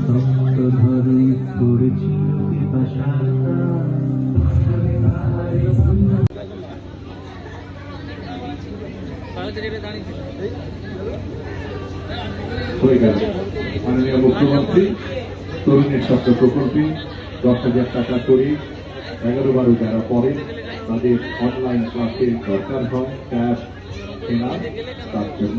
সপ্ত মাননীয় মুখ্যমন্ত্রী তরুণের স্বপ্ন প্রকল্পে দশ হাজার টাকা করে এগারো বারো যারা পড়ে তাদের অনলাইন ক্লাসের দরকার হয় ক্যাশ কেনা তার জন্য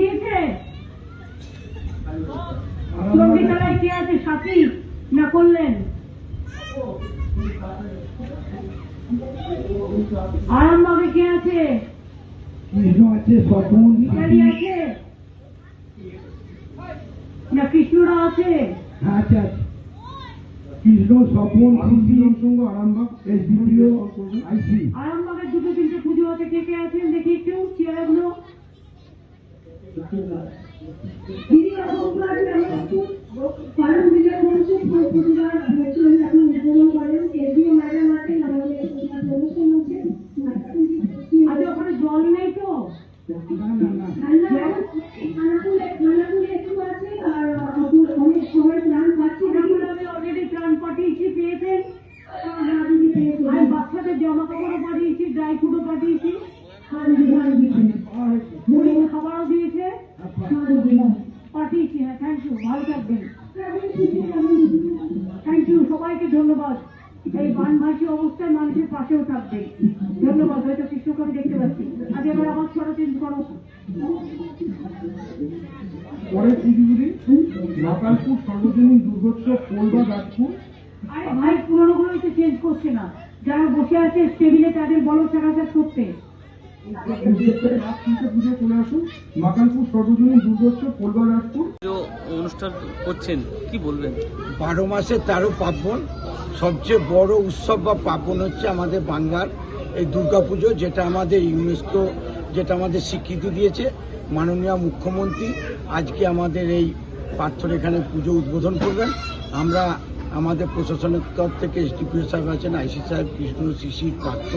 দিয়েছে? চণ্ডীতলায় কে আছে সাথী? না করলেন? আরামবাগে কে আছে? আছে আছে? না কৃষ্ণরা আছে? আচ্ছা কৃষ্ণ স্বপন সঙ্গ আরামবাগ এস ডিপিও আইসি। আরামবাগের দুটো তিনটে পুজো আছে কে কে আছেন দেখি। দিদি কারণ বিজয় মঞ্চে প্রতিবার ভর্চুয়াল আপনি উদ্বোধন করেন এসডিও ম্যাডাম আছেন আমাদের অনুষ্ঠান হচ্ছে আচ্ছা ওখানে জল নেই তো আমি ভালো থাকবেন। থ্যাংক ইউ সবাইকে ধন্যবাদ। এই বানভাসী অবস্থায় মানুষের পাশেও থাকবে। ধন্যবাদ হয়তো কৃষ্ণকে আমি দেখতে পাচ্ছি। আজ এবার আমার ছড়া চেঞ্জ করো। পরের পুজোগুলি মাকালপুর সর্বজনীন দুর্গোৎসব কোলবা গাজপুর। আরে ভাই পুরোনো গুলো তো চেঞ্জ করছে না। যারা বসে আছে টেবিলে তাদের বলো চাকাচাক করতে। অনুষ্ঠান করছেন কি বলবেন? বারো মাসে তেরো পার্বণ। সবচেয়ে বড় উৎসব বা পার্বণ হচ্ছে আমাদের বাংলার এই দুর্গাপুজো যেটা আমাদের ইউনেস্কো যেটা আমাদের স্বীকৃতি দিয়েছে মাননীয় মুখ্যমন্ত্রী। আজকে আমাদের এই পার্থর এখানে পুজো উদ্বোধন করবেন। আমরা আমাদের প্রশাসনের তরফ থেকে এসডিপিও সাহেব আছেন, আইসি সাহেব, কৃষ্ণ, শিশির পাত্র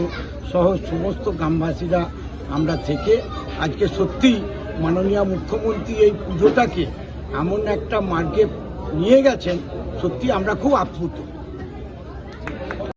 সহ সমস্ত গ্রামবাসীরা আমরা থেকে আজকে সত্যি মাননীয় মুখ্যমন্ত্রী এই পুজোটাকে এমন একটা মার্গে নিয়ে গেছেন, সত্যি আমরা খুব আপ্লুত।